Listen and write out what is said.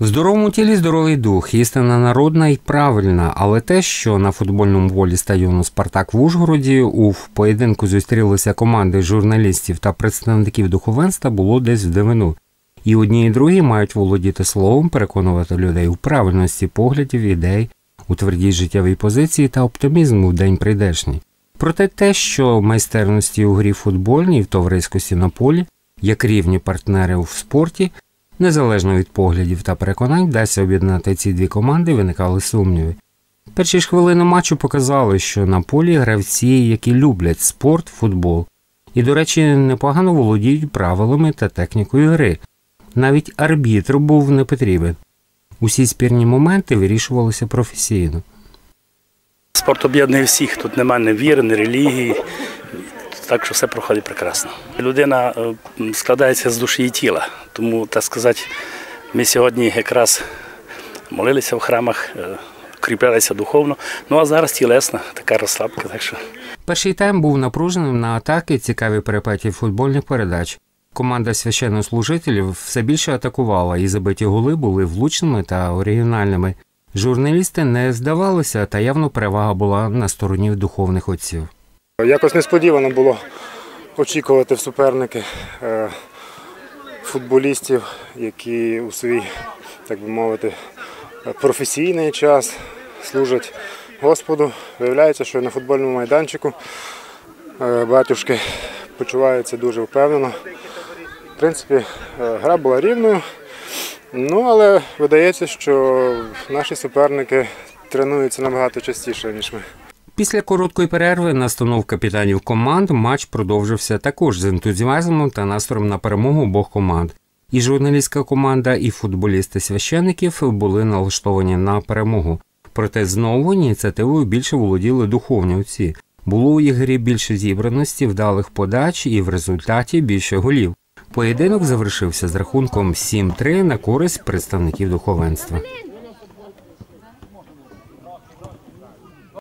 В здоровому тілі здоровий дух, істина народна і правильна, але те, що на футбольному волі стадіону Спартак в Ужгороді у поєдинку зустрілися команди журналістів та представників духовенства, було десь в дивину. І одні і другі мають володіти словом, переконувати людей у правильності поглядів, ідей, у твердій життєвій позиції та оптимізму в день прийдешній. Проте те, що майстерності у грі футбольній, в товариськості на полі, як рівні партнери в спорті, незалежно від поглядів та переконань, вдасться об'єднати ці дві команди, виникали сумніви. Перші ж хвилини матчу показали, що на полі гравці, які люблять спорт, футбол, і, до речі, непогано володіють правилами та технікою гри. Навіть арбітр був не потрібен. Усі спірні моменти вирішувалися професійно. Спорт об'єднує всіх. Тут немає ні віри, ні релігії. Так що все проходить прекрасно. Людина е, складається з душі і тіла. Тому, так сказати, ми сьогодні якраз молилися в храмах, е, укріплялися духовно. Ну а зараз тілесна така розслабка. Так що Перший тайм був напруженим на атаки, цікаві перепеті футбольних передач. Команда священнослужителів все більше атакувала, і забиті голи були влучними та оригінальними. Журналісти не здавалися, та явно перевага була на стороні духовних отців. Якось несподівано було очікувати в суперники е, футболістів, які у свій, так би мовити, професійний час служать Господу. Виявляється, що на футбольному майданчику е, батюшки почуваються дуже впевнено. В принципі, е, гра була рівною, ну але видається, що наші суперники тренуються набагато частіше, ніж ми. Після короткої перерви настанов капітанів команд матч продовжився також з ентузіазмом та настроєм на перемогу обох команд. І журналістська команда, і футболісти священиків були налаштовані на перемогу. Проте знову ініціативою більше володіли духовні отці. Було у їх грі більше зібраності, вдалих подач і в результаті більше голів. Поєдинок завершився з рахунком 7-3 на користь представників духовенства.